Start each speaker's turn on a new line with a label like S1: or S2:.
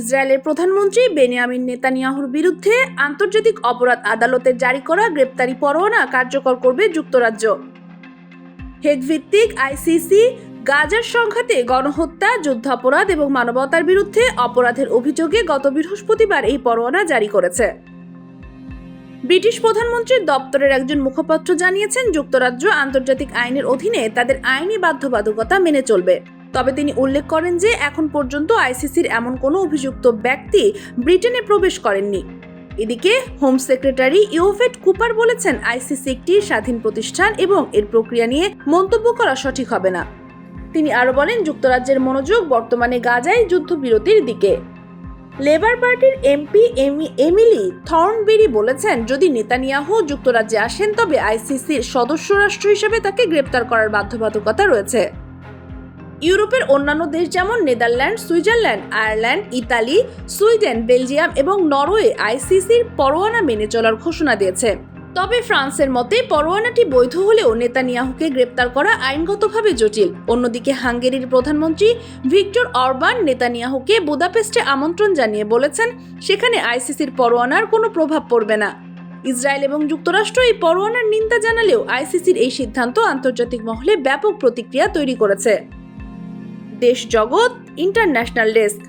S1: ইসরায়েলের প্রধানমন্ত্রী বেনিয়ামিন নেতানিয়াহুর বিরুদ্ধে আন্তর্জাতিক অপরাধ আদালতে জারি করা গ্রেপ্তারি পরোয়ানা কার্যকর করবে যুক্তরাজ্য হেগ ভিত্তিক আইসিসি গাজার সংঘাতে গণহত্যা যুদ্ধাপরাধ এবং মানবতার বিরুদ্ধে অপরাধের অভিযোগে গত বৃহস্পতিবার এই পরোয়ানা জারি করেছে ব্রিটিশ প্রধানমন্ত্রীর দপ্তরের একজন মুখপাত্র জানিয়েছেন যুক্তরাজ্য আন্তর্জাতিক আইনের অধীনে তাদের আইনি বাধ্যবাধকতা মেনে চলবে তবে তিনি উল্লেখ করেন যে এখন পর্যন্ত আইসিসির এমন কোনো অভিযুক্ত ব্যক্তি ব্রিটেনে প্রবেশ করেননি এদিকে হোম সেক্রেটারি ইউভেট কুপার বলেছেন আইসিসি একটি স্বাধীন প্রতিষ্ঠান এবং এর প্রক্রিয়া নিয়ে মন্তব্য করা সঠিক হবে না তিনি আরও বলেন যুক্তরাজ্যের মনোযোগ বর্তমানে গাজায় যুদ্ধবিরতির দিকে লেবার পার্টির এমপি এমি এমিলি থর্নবেরি বলেছেন যদি নেতানিয়াহ যুক্তরাজ্যে আসেন তবে আইসিসির সদস্য রাষ্ট্র হিসেবে তাকে গ্রেপ্তার করার বাধ্যবাধকতা রয়েছে ইউরোপের অন্যান্য দেশ যেমন নেদারল্যান্ড সুইজারল্যান্ড আয়ারল্যান্ড ইতালি সুইডেন বেলজিয়াম এবং নরওয়ে আইসিসির পরোয়ানা মেনে চলার ঘোষণা দিয়েছে তবে ফ্রান্সের মতে পরোয়ানাটি বৈধ হলেও নেতানিয়াহুকে গ্রেপ্তার করা আইনগতভাবে জটিল অন্যদিকে হাঙ্গেরির প্রধানমন্ত্রী ভিক্টর অরবান নেতানিয়াহুকে বুদাপেস্টে আমন্ত্রণ জানিয়ে বলেছেন সেখানে আইসিসির পরোয়ানার কোনো প্রভাব পড়বে না ইসরায়েল এবং যুক্তরাষ্ট্র এই পরোয়ানার নিন্দা জানালেও আইসিসির এই সিদ্ধান্ত আন্তর্জাতিক মহলে ব্যাপক প্রতিক্রিয়া তৈরি করেছে দেশ জগৎ ইন্টারন্যাশনাল ডেস্ক